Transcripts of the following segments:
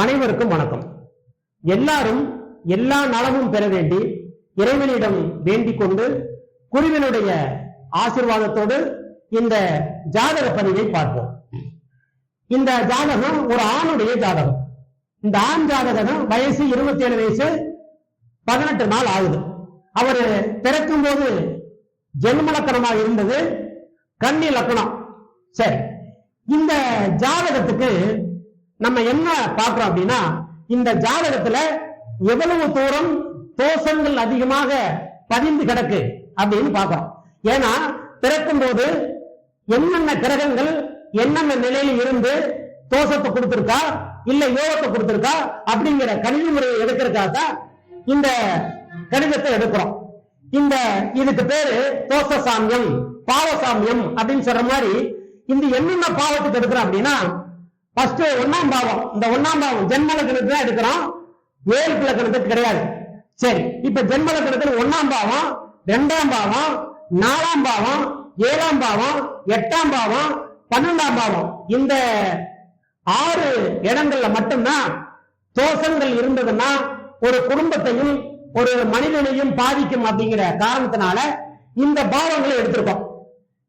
அனைவருக்கும் வணக்கம். எல்லாரும் எல்லா நலமும் பெற வேண்டி இறைவனிடம் வேண்டிக் கொண்டு குருவினுடைய ஆசிர்வாதத்தோடு இந்த ஜாதக பதிவை பார்ப்போம். இந்த ஜாதகம் ஒரு ஆணுடைய ஜாதகம். இந்த ஆண் ஜாதகம் வயசு இருபத்தி ஏழு வயசு பதினெட்டு நாள் ஆகுது. அவர் பிறக்கும் போது ஜென்மலக்கணமாக இருந்தது கன்னி லக்கணம். சரி இந்த ஜாதகத்துக்கு நம்ம என்ன பார்க்கிறோம் அப்படின்னா இந்த ஜாதகத்துல எவ்வளவு தூரம் தோஷங்கள் அதிகமாக பதிந்து கிடக்கு அப்படின்னு பார்க்கிறோம். ஏன்னா பிறக்கும் போது என்னென்ன கிரகங்கள் என்னென்ன நிலையில இருந்து தோஷத்தை கொடுத்திருக்கா இல்ல யோகத்தை கொடுத்திருக்கா அப்படிங்கிற கல்வி முறையை எடுக்கிறதுக்காக தான் இந்த கணிதத்தை எடுக்கிறோம். இந்த இதுக்கு பேரு தோஷ சாமியம் பாவ சாமியம் அப்படின்னு சொல்ற மாதிரி இந்த என்னென்ன பாவத்துக்கு எடுக்கிறோம் அப்படின்னா ஃபர்ஸ்ட் ஒன்னாம் பாவம். இந்த ஒன்னாம் பாவம் ஜென்ம லக்னத்துக்கு தான் எடுக்கிறோம். ஏழு லக்னத்துக்கு கிடையாது. சரி இப்ப ஜென்ம லக்னத்துல ஒன்னாம் பாவம் ரெண்டாம் பாவம் நாலாம் பாவம் ஏழாம் பாவம் எட்டாம் பாவம் பன்னெண்டாம் பாவம். இந்த ஆறு இடங்கள்ல மட்டும்தான் தோஷங்கள் இருந்ததுன்னா ஒரு குடும்பத்தையும் ஒரு மனிதனையும் பாதிக்கும் அப்படிங்கிற காரணத்தினால இந்த பாவங்களை எடுத்திருக்கோம்.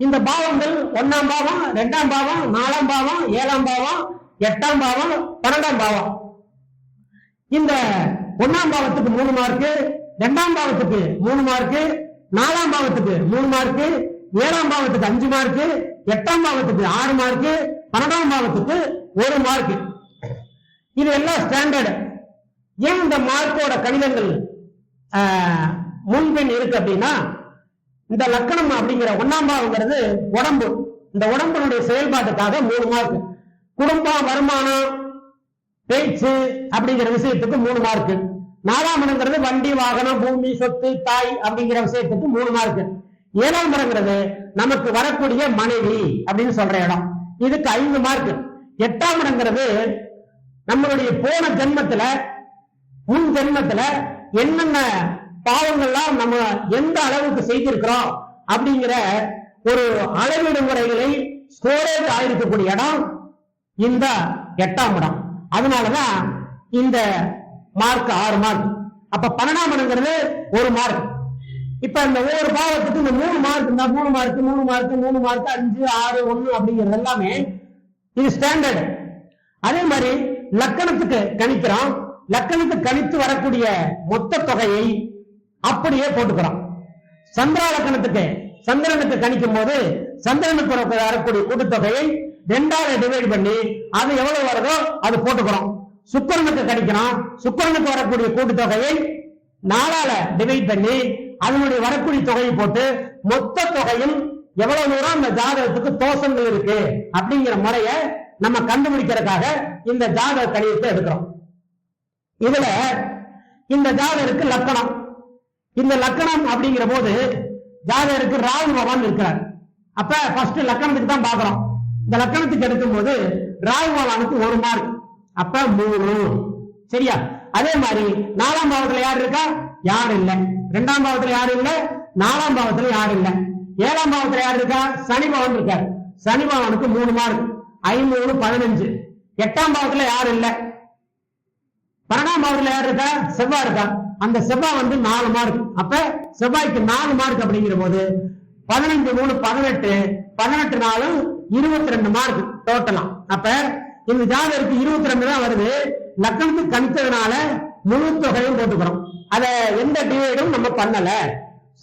இந்த பாவங்கள் ஒன்னாம் பாவம் ரெண்டாம் பாவம் நாலாம் பாவம் ஏழாம் பாவம் எட்டாம் பாவம் பன்னெண்டாம் பாவம். இந்த ஒன்னாம் பாவத்துக்கு மூணு மார்க்கு ரெண்டாம் பாவத்துக்கு மூணு மார்க்கு நாலாம் பாவத்துக்கு மூணு மார்க்கு ஏழாம் பாவத்துக்கு அஞ்சு மார்க்கு எட்டாம் பாவத்துக்கு ஆறு மார்க்கு பன்னெண்டாம் பாவத்துக்கு ஒரு மார்க் இது எல்லாம் ஸ்டாண்டர்டு ஏன் இந்த மார்க்கோட கணிதங்கள் முன்பின் இருக்கு அப்படின்னா இந்த லக்கணம் அப்படிங்கிற ஒன்னாம் பாவங்கிறது உடம்பு. இந்த உடம்புடைய செயல்பாட்டுக்காக மூணு மார்க் குடும்பம் வருமானம் பேச்சு அப்படிங்கிற விஷயத்துக்கு மூணு மார்க் நாலாம் இடங்கிறது வண்டி வாகனம் பூமி சொத்து தாய் அப்படிங்கிற விஷயத்துக்கு மூணு மார்க் ஏழாம் இடங்கிறது நமக்கு வரக்கூடிய மனைவி அப்படின்னு சொல்ற இடம். இதுக்கு ஐந்து மார்க் எட்டாம் இடங்கிறது நம்மளுடைய போன ஜென்மத்துல முன் ஜென்மத்துல என்னென்ன பாவங்கள்லாம் நம்ம எந்த அளவுக்கு செய்திருக்கிறோம் அப்படிங்கிற ஒரு அளவீடு முறைகளை ஸ்டோரேஜ் ஆயிருக்கக்கூடிய இடம் இந்த எட்டாம் இடம். அதனாலதான் இந்த மார்க் ஆறு மார்க் அப்ப பன்னெண்டாம் இடங்கிறது ஒரு மார்க் இப்ப இந்த ஒவ்வொரு பாவத்துக்கு இந்த மூணு மார்க் இந்த மூணு மார்க் மூணு மார்க் மூணு மார்க் அஞ்சு ஆறு ஒண்ணு அப்படிங்கிறது எல்லாமே இது ஸ்டாண்டர்ட் அதே மாதிரி லக்கணத்துக்கு கணிக்கிறோம். லக்கணத்துக்கு கணித்து வரக்கூடிய மொத்த தொகையை அப்படியே போட்டுக்கிறோம் சந்திராலக்கணத்துக்கு சந்திரனுக்கு கணிக்கும் போது சந்திரனுக்கு வரக்கூடிய கூட்டுத்தொகையை ரெண்டாவது டிவைட் பண்ணி அது எவ்வளவு வருதோ அது போட்டுக்கிறோம் சுக்கரனுக்கு கணிக்கிறோம் சுக்கிரனுக்கு வரக்கூடிய கூட்டுத்தொகையை நாலால டிவைட் பண்ணி அதனுடைய வரக்கூடிய தொகையை போட்டு மொத்த தொகையும் எவ்வளவு தூரம் அந்த ஜாதகத்துக்கு தோஷங்கள் இருக்கு அப்படிங்கிற முறைய நம்ம கண்டுபிடிக்கிறதுக்காக இந்த ஜாதக கணிதத்தை எடுக்கிறோம். இதுல இந்த ஜாதகருக்கு லக்கணம். இந்த லக்கணம் அப்படிங்கிற போது ஜாதகருக்கு ராகு பகவான் இருக்கிறார். அப்ப ஃபர்ஸ்ட் லக்கணத்துக்கு தான் பாக்குறோம் இந்த லக்கணத்துக்கு எடுக்கும் போது ராகு பகவானுக்கு ஒரு மார்க் அப்ப மூணு. சரியா? அதே மாதிரி நாலாம் பாவத்துல யார் இருக்கா? யார் இல்ல. ரெண்டாம் பாவத்துல யாரும் இல்ல? நாலாம் பாவத்துல யார் இல்ல. ஏழாம் பாவத்துல யார் இருக்கா? சனி பவன் இருக்கார். சனி பவனுக்கு மூணு மார்க் ஐநூறு பதினஞ்சு. எட்டாம் பாவத்துல யார் இல்ல? பன்னெண்டாம் பாவத்துல யார் இருக்கா? செவ்வாய் இருக்கா? அந்த செவ்வாய் வந்து நாலு மார்க் அப்ப செவ்வாய்க்கு நாலு மார்க் அப்படிங்கிற போது பதினஞ்சு மூணு பதினெட்டு பதினெட்டு நாலு இருபத்தி ரெண்டு மார்க் டோட்டலா அப்ப இந்த ஜாதகருக்கு இருபத்தி ரெண்டு தான் வருது. லக்கணத்துக்கு கணித்ததுனால முழு தொகையும் போட்டுக்கிறோம். அத எந்த டிவைடும் நம்ம பண்ணல.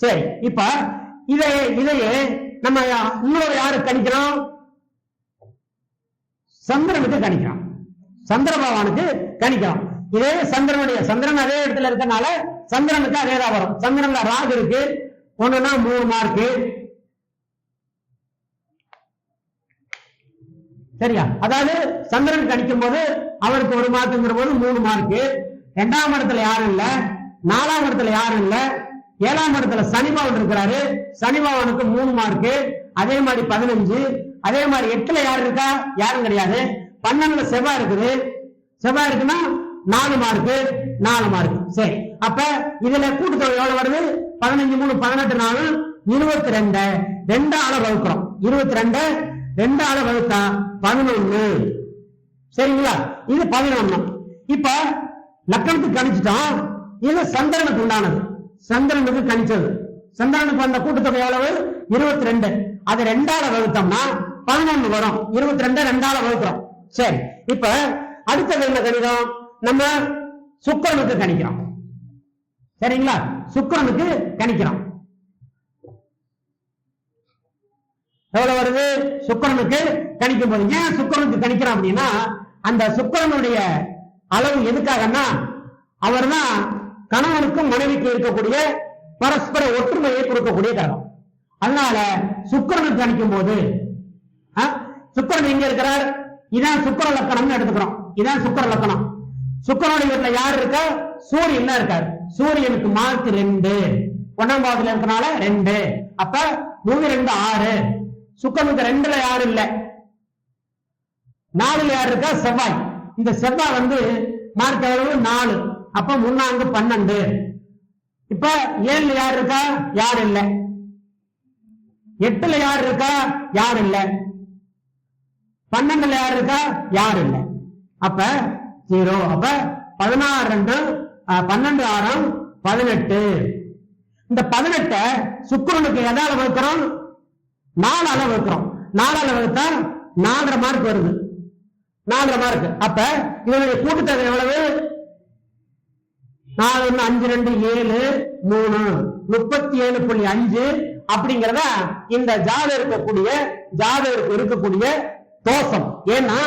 சரி இப்ப இதை இதையே நம்ம இன்னொரு யாரு கணிக்கிறோம்? சந்திரனுக்கு கணிக்கிறோம். சந்திர பகவானுக்கு கணிக்கிறோம். இதே சந்திரனுடைய சந்திரன் அதே இடத்துல இருக்கனால சந்திரனுக்கு அதே தான் வரும். சந்திரன்ல ராகு இருக்கு. ஒண்ணுன்னா மூணு மார்க்கு சரியா? அதாவது சந்திரன் கணிக்கும் போது அவருக்கு ஒரு மார்க்குங்கிற போது மூணு மார்க்கு ரெண்டாம் இடத்துல யாரும் இல்ல. நாலாம் இடத்துல யாரும் இல்ல. ஏழாம் இடத்துல சனிபவன் இருக்கிறாரு. சனிபவனுக்கு மூணு மார்க்கு அதே மாதிரி பதினஞ்சு. அதே மாதிரி எட்டுல யாரு இருக்கா? யாரும் கிடையாது. பன்னெண்டுல செவ்வாய் இருக்குது. செவ்வாய் இருக்குன்னா நாலு மார்க்கு நாலு மார்க் சரி. அப்ப இதுல கூட்டுத்தொகை எவ்வளவு வருது? பதினஞ்சு மூணு பதினெட்டு நாலு இருபத்தி ரெண்டு ரெண்டு ஆளை வகுக்கிறோம். இருபத்தி ரெண்டு ரெண்டு ஆளை வகுத்தா பதினொன்னு. சரிங்களா? இது பதினொன்னு. இப்ப லக்கணத்துக்கு கணிச்சிட்டோம். இது சந்திரனுக்கு உண்டானது. சந்திரனுக்கு கணிச்சது. சந்திரனுக்கு வந்த கூட்டுத்தொகை எவ்வளவு? இருபத்தி ரெண்டு அது ரெண்டால வகுத்தோம்னா பதினொன்னு வரும். இருபத்தி ரெண்டு ரெண்டால வகுக்கிறோம். சரி. இப்ப அடுத்தது என்ன கணிதம்? நம்ம சுக்கரனுக்கு கணிக்கிறோம். சரிங்களா? சுக்கரனுக்கு கணிக்கிறோம். எவ்வளவு வருது? சுக்கரனுக்கு கணிக்கும் போது. ஏன் சுக்கரனுக்கு கணிக்கிறோம் அப்படின்னா அந்த சுக்கரனுடைய அளவு எதுக்காகன்னா அவர்தான் கணவனுக்கும் மனைவிக்கு இருக்கக்கூடிய பரஸ்பர ஒற்றுமையை கொடுக்கக்கூடிய கிரகம். அதனால சுக்கரனுக்கு கணிக்கும் போது சுக்கரன் எங்க இருக்கிறார்? இதான் சுக்கர லக்கணம்னு எடுத்துக்கிறோம். இதான் சுக்கர லக்கணம். சுக்கிரனுடைய வீட்டுல யார் இருக்கா? சூரியன் தான் இருக்கார். சூரியனுக்கு மார்க் ரெண்டு. ஒன்னாம் பாவத்துல இருக்கனால ரெண்டு. அப்ப மூணு ரெண்டு ஆறு. சுக்கிரனுக்கு ரெண்டுல யாரும் இல்ல. நாலுல யார் இருக்கா? செவ்வாய். இந்த செவ்வாய் வந்து மார்க் எவ்வளவு? நாலு. அப்ப முன்னாங்கு பன்னெண்டு. இப்ப ஏழுல யார் இருக்கா? யார் இல்ல. எட்டுல யார் இருக்கா? யார் இல்ல. பன்னெண்டுல யார் இருக்கா? யார் இல்ல. அப்ப ஜீரோ. அப்ப பதினாறு ரெண்டு பன்னெண்டு ஆறாம் பதினெட்டு. இந்த பதினெட்டை சுக்கரனுக்கு எதால வகுக்கிறோம் நாலால வகுக்கிறோம் நாலால வகுத்தா நாலரை மார்க் வருது. நாலரை மார்க் அப்ப இதனுடைய கூட்டுத்தொகை எவ்வளவு? நாலு ஒண்ணு அஞ்சு ரெண்டு ஏழு மூணு. முப்பத்தி ஏழு புள்ளி அஞ்சு. அப்படிங்கிறத இந்த ஜாதகம் இருக்கக்கூடிய ஜாதகருக்கு இருக்கக்கூடிய தோஷம். ஏன்னா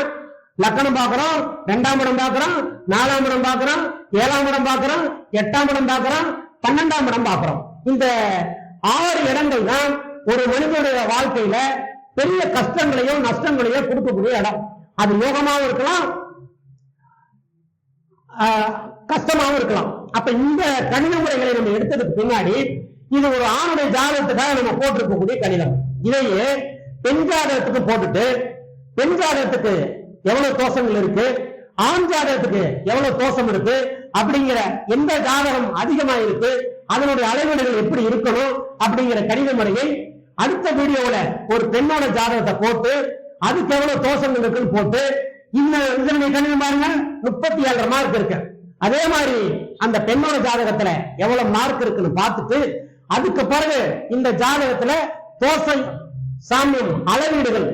லக்கணம் பாக்குறோம் ரெண்டாம் இடம் பாக்குறோம் நாலாம் இடம் பாக்குறோம் ஏழாம் இடம் பாக்குறோம் எட்டாம் இடம் பாக்குறோம் பன்னெண்டாம் இடம் பாக்குறோம் இந்த ஆறு இடங்கள் தான் ஒரு மனிதனுடைய வாழ்க்கையில பெரிய கஷ்டங்களையோ நஷ்டங்களையோ கொடுக்கக்கூடிய இடம். அது யோகமாவும் இருக்கலாம் ஆஹ் கஷ்டமாவும் இருக்கலாம். அப்ப இந்த கணித முறைகளை நம்ம எடுத்ததுக்கு பின்னாடி இது ஒரு ஆணுடைய ஜாதகத்துக்காக நம்ம போட்டிருக்கக்கூடிய கணிதம். இதையே பெண் ஜாதகத்துக்கு போட்டுட்டு பெண் ஜாதகத்துக்கு எவ்வளவு தோஷங்கள் இருக்கு? ஆண் ஜாதகத்துக்கு எவ்வளவு தோஷம் இருக்கு? அப்படிங்கிற எந்த ஜாதகம் அதிகமா இருக்கு? அதனுடைய அளவீடுகள் எப்படி இருக்கணும்? அப்படிங்கிற கணித முறையை அடுத்த வீடியோல ஒரு பெண்ணோட ஜாதகத்தை போட்டு அதுக்கு எவ்வளவு தோஷங்கள் இருக்குன்னு போட்டு இந்த இதனுடைய கணிதம் பாருங்க. முப்பத்தி ஏழரை மார்க் இருக்கு. அதே மாதிரி அந்த பெண்ணோட ஜாதகத்துல எவ்வளவு மார்க் இருக்குன்னு பார்த்துட்டு அதுக்கு பிறகு இந்த ஜாதகத்துல தோசை சாமியம் அளவீடுகள்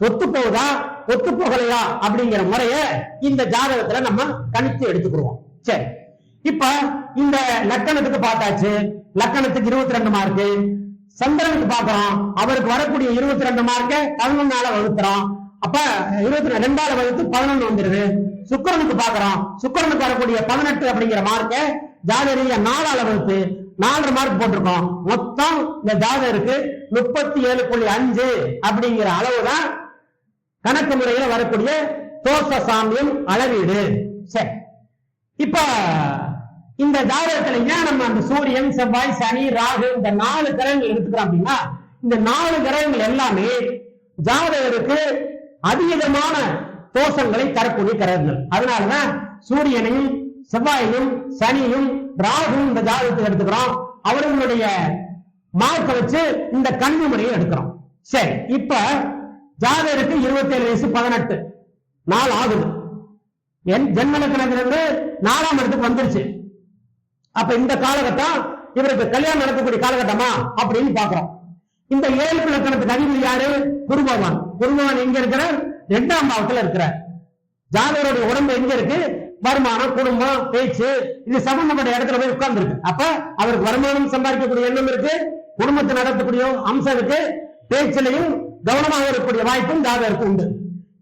சொத்து போகுதா? ஒத்து போகலையா அப்படிங்கிற முறைய இந்த ஜாதகத்துல நம்ம கணித்து எடுத்துக்கிடுவோம். சரி. இப்ப இந்த லக்கணத்துக்கு பார்த்தாச்சு. லக்கணத்துக்கு இருபத்தி ரெண்டு மார்க்கு சந்திரனுக்கு பாக்குறோம் அவருக்கு வரக்கூடிய இருபத்தி ரெண்டு மார்க்க பதினொன்னால வகுத்துறோம் அப்ப இருபத்தி ரெண்டால வகுத்து பதினொன்னு வந்துருது. சுக்கிரனுக்கு பாக்குறோம் சுக்கரனுக்கு வரக்கூடிய பதினெட்டு அப்படிங்கிற மார்க்க ஜாதகரிய நாலால வகுத்து நாலரை மார்க் போட்டிருக்கோம். மொத்தம் இந்த ஜாதகருக்கு முப்பத்தி ஏழு புள்ளி அஞ்சு அப்படிங்கிற அளவுதான் கணக்கு முறையில வரக்கூடிய தோச சாமியம் அளவீடு. சரி இப்ப இந்த ஜாதகத்துல ஏன் நம்ம அந்த சூரியன் செவ்வாய் சனி ராகு இந்த நாலு கிரகங்கள் எடுத்துக்கிறோம் அப்படின்னா இந்த நாலு கிரகங்கள் எல்லாமே ஜாதகருக்கு அதிகமான தோஷங்களை தரக்கூடிய கிரகங்கள். அதனாலதான் சூரியனையும் செவ்வாயையும் சனியும் ராகுவும் இந்த ஜாதகத்துக்கு எடுத்துக்கிறோம். அவர்களுடைய மார்க்கை வச்சு இந்த கல்வி முறையை எடுக்கிறோம். சரி இப்ப ஜாதகருக்கு இருபத்தி ஏழு வயசு பதினெட்டு. நாள் ஆகுது. என் ஜென்ம கணக்கிலிருந்து நாலாம் இடத்துக்கு வந்துருச்சு. அப்ப இந்த காலகட்டம் இவருக்கு கல்யாணம் நடக்கக்கூடிய காலகட்டமா? அப்படின்னு பாக்குறோம் இந்த ஏழு லக்கணத்துக்கு அதிபதி யாரு? குருபவான் குருபவான் எங்க இருக்கிறார்? ரெண்டாம் பாவத்துல இருக்கிறார். ஜாதகருடைய உடம்பு எங்க இருக்கு? வருமானம் குடும்பம் பேச்சு இது சம்பந்தப்பட்ட இடத்துல போய் உட்கார்ந்து இருக்கு அப்ப அவருக்கு வருமானம் சம்பாதிக்கக்கூடிய எண்ணம் இருக்கு. குடும்பத்தை நடத்தக்கூடிய அம்சம் இருக்கு. பேச்சிலையும் கவனமாக இருக்கக்கூடிய வாய்ப்பும் ஜாதகருக்கு உண்டு.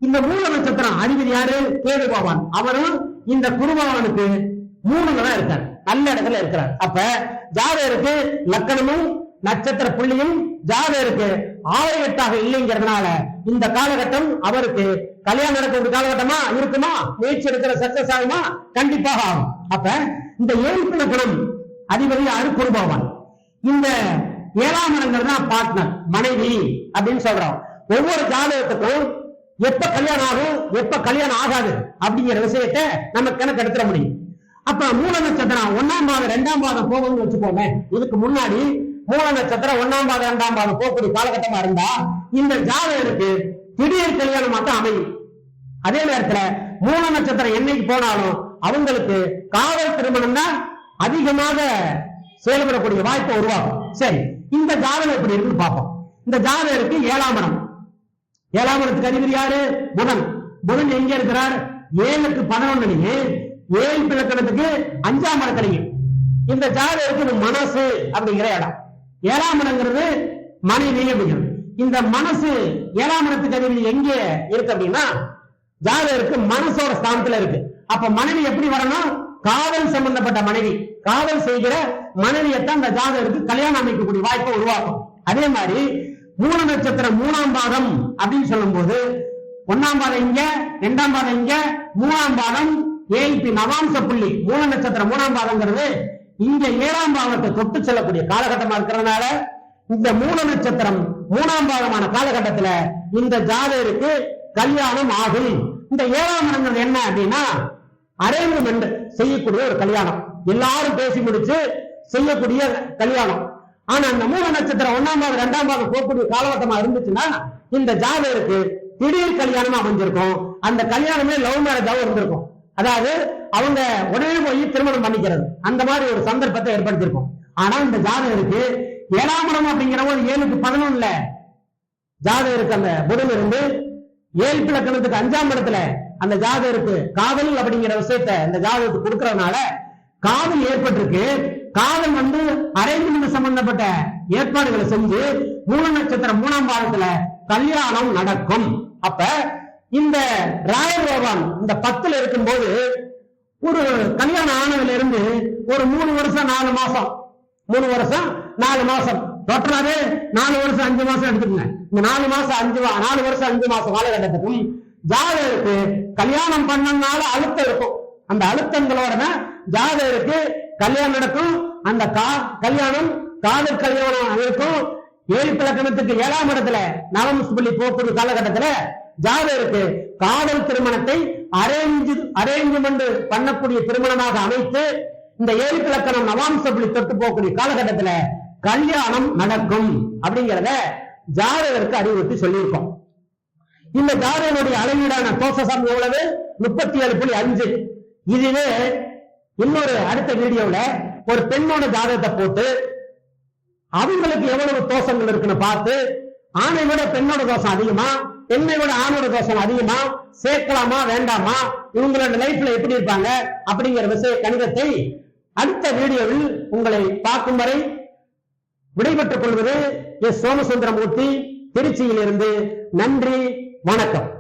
இந்த மூல நட்சத்திரம் அதிபதி யாரு? கேது பகவான். அவரும் இந்த குருபகவானுக்கு மூணுல தான் இருக்கார். நல்ல இடத்துல இருக்கிறார். அப்ப ஜாதகருக்கு லக்கணமும் நட்சத்திர புள்ளியும் ஜாதகருக்கு ஆறு இல்லைங்கிறதுனால இந்த காலகட்டம் அவருக்கு கல்யாணம் நடக்கக்கூடிய காலகட்டமா இருக்குமா? முயற்சி எடுக்கிற சக்சஸ் ஆகுமா? கண்டிப்பாக ஆகும். அப்ப இந்த ஏழு குணம் அதிபதி யாரு குருபகவான் இந்த ஏழாம் இடங்கிறது தான் பார்ட்னர் மனைவி அப்படின்னு சொல்றோம். ஒவ்வொரு ஜாதகத்துக்கும் எப்ப கல்யாணம் ஆகும் எப்ப கல்யாணம் ஆகாது அப்படிங்கிற விஷயத்தை நம்ம கணக்கு எடுத்துட முடியும். அப்ப மூல நட்சத்திரம் ஒன்னாம் பாதம் ரெண்டாம் பாதம் போகும்னு வச்சுக்கோங்க இதுக்கு முன்னாடி மூல நட்சத்திரம் ஒன்னாம் பாதம் இரண்டாம் பாதம் போகக்கூடிய காலகட்டமா இருந்தா இந்த ஜாதகருக்கு திடீர் கல்யாணம் மட்டும் அமையும். அதே நேரத்துல மூல நட்சத்திரம் என்னைக்கு போனாலும் அவங்களுக்கு காதல் திருமணம் தான் அதிகமாக செயல்படக்கூடிய வாய்ப்பை உருவாகும். சரி. இந்த ஜாதகம் எப்படி இருக்குன்னு பார்ப்போம். இந்த ஜாதகருக்கு ஏழாம் இடம். ஏழாம் இடத்துக்கு அதிபதி யாரு? புதன். புதன் எங்க இருக்கிறார்? ஏழுக்கு பதினொன்னு ஏழு பிளக்கணத்துக்கு அஞ்சாம் இடத்துலீங்க இந்த ஜாதகருக்கு இது மனசு அப்படிங்கிற இடம். ஏழாம் இடங்கிறது மனைவி அப்படிங்கிறது. இந்த மனசு ஏழாம் இடத்துக்கு அதிபதி எங்க இருக்கு அப்படின்னா ஜாதகருக்கு மனசோட ஸ்தானத்துல இருக்கு. அப்ப மனைவி எப்படி வரணும்? காதல் சம்பந்தப்பட்ட மனைவி காதல் செய்கிற மனைவியத்தான் இந்த ஜாதகருக்கு கல்யாணம் அமைக்கக்கூடிய வாய்ப்பை உருவாக்கும். அதே மாதிரி மூணு நட்சத்திரம் மூணாம் பாதம் அப்படின்னு சொல்லும் போது ஒன்னாம் பாதம் இங்க இரண்டாம் பாதம் இங்க மூணாம் பாதம் ஏழ்பி நவாம்ச புள்ளி. மூணு நட்சத்திரம் மூணாம் பாதம்ங்கிறது இங்க ஏழாம் பாவத்தை தொட்டு செல்லக்கூடிய காலகட்டமா இருக்கிறதுனால இந்த மூணு நட்சத்திரம் மூணாம் பாகமான காலகட்டத்துல இந்த ஜாதகருக்கு கல்யாணம் ஆகும். இந்த ஏழாம் இடங்கிறது என்ன அப்படின்னா அரேஞ்ச்மெண்ட் செய்யக்கூடிய ஒரு கல்யாணம். எல்லாரும் பேசி முடிச்சு செய்யக்கூடிய கல்யாணம். ஆனா அந்த மூல நட்சத்திரம் ஒன்னாம் பாகம் ரெண்டாம் பாகம் போகக்கூடிய காலகட்டமா இருந்துச்சுன்னா இந்த ஜாதகருக்கு திடீர் கல்யாணமா அமைஞ்சிருக்கும். அந்த கல்யாணமே லவ் மேரேஜாவும் இருந்திருக்கும். அதாவது அவங்க உடனே போய் திருமணம் பண்ணிக்கிறது. அந்த மாதிரி ஒரு சந்தர்ப்பத்தை ஏற்படுத்தியிருக்கும். ஆனா இந்த ஜாதகருக்கு ஏழாம் இடம் அப்படிங்கிற போது ஏழுக்கு பதினொன்னுல ஜாதகருக்கு அந்த புதன் இருந்து ஏழு இலக்கணத்துக்கு அஞ்சாம் இடத்துல அந்த ஜாதகருக்கு காதல் அப்படிங்கிற விஷயத்த அந்த ஜாதகத்துக்கு கொடுக்கறதுனால காதல் ஏற்பட்டிருக்கு. காதல் வந்து அரேஞ்ச்மெண்ட் சம்பந்தப்பட்ட ஏற்பாடுகளை செஞ்சு மூல நட்சத்திரம் மூணாம் பாதத்துல கல்யாணம் நடக்கும். அப்ப இந்த ராயபோகான் இந்த பத்துல இருக்கும்போது ஒரு கல்யாணம் ஆனதுல இருந்து ஒரு மூணு வருஷம் நாலு மாசம். மூணு வருஷம் நாலு மாசம். டோட்டலாவே நாலு வருஷம் அஞ்சு மாசம் எடுத்துக்கங்க. இந்த நாலு மாசம் அஞ்சு நாலு வருஷம் அஞ்சு மாசம் காலகட்டத்துக்கும் ஜாதகருக்கு கல்யாணம் பண்ணனால அழுத்தம் இருக்கும். அந்த அழுத்தங்களோட ஜாதகருக்கு கல்யாணம் நடக்கும். அந்த கா கல்யாணம் காதல் கல்யாணம் இருக்கும் ஏழு பிளக்கணத்துக்கு ஏழாம் இடத்துல நவம்ச புள்ளி போக்குற காலகட்டத்துல ஜாதகருக்கு காதல் திருமணத்தை அரேஞ்சு அரேஞ்ச்மெண்ட் பண்ணக்கூடிய திருமணமாக அமைத்து இந்த ஏழு பிளக்கணம் நவாம்ச புள்ளி தொட்டு போகக்கூடிய காலகட்டத்துல கல்யாணம் நடக்கும். அப்படிங்கிறத ஜாதகருக்கு அறிவுறுத்தி சொல்லியிருக்கோம். இந்த ஜாதகனுடைய அளவீடான தோசசம் எவ்வளவு? முப்பத்தி ஏழு புள்ளி அஞ்சு. இதுவே இன்னொரு அடுத்த வீடியோல ஒரு பெண்ணோட ஜாதகத்தை போட்டு அவங்களுக்கு எவ்வளவு தோஷங்கள் இருக்குன்னு பார்த்து ஆணை விட பெண்ணோட தோஷம் அதிகமா பெண்ணை விட ஆணோட தோஷம் அதிகமா சேர்க்கலாமா வேண்டாமா இவங்களோட லைஃப்ல எப்படி இருப்பாங்க அப்படிங்கிற விஷய கணிதத்தை அடுத்த வீடியோவில் உங்களை பார்க்கும் வரை விடைபெற்றுக் கொள்வது எஸ் சோமசுந்தரமூர்த்தி திருச்சியிலிருந்து நன்றி. வணக்கம்.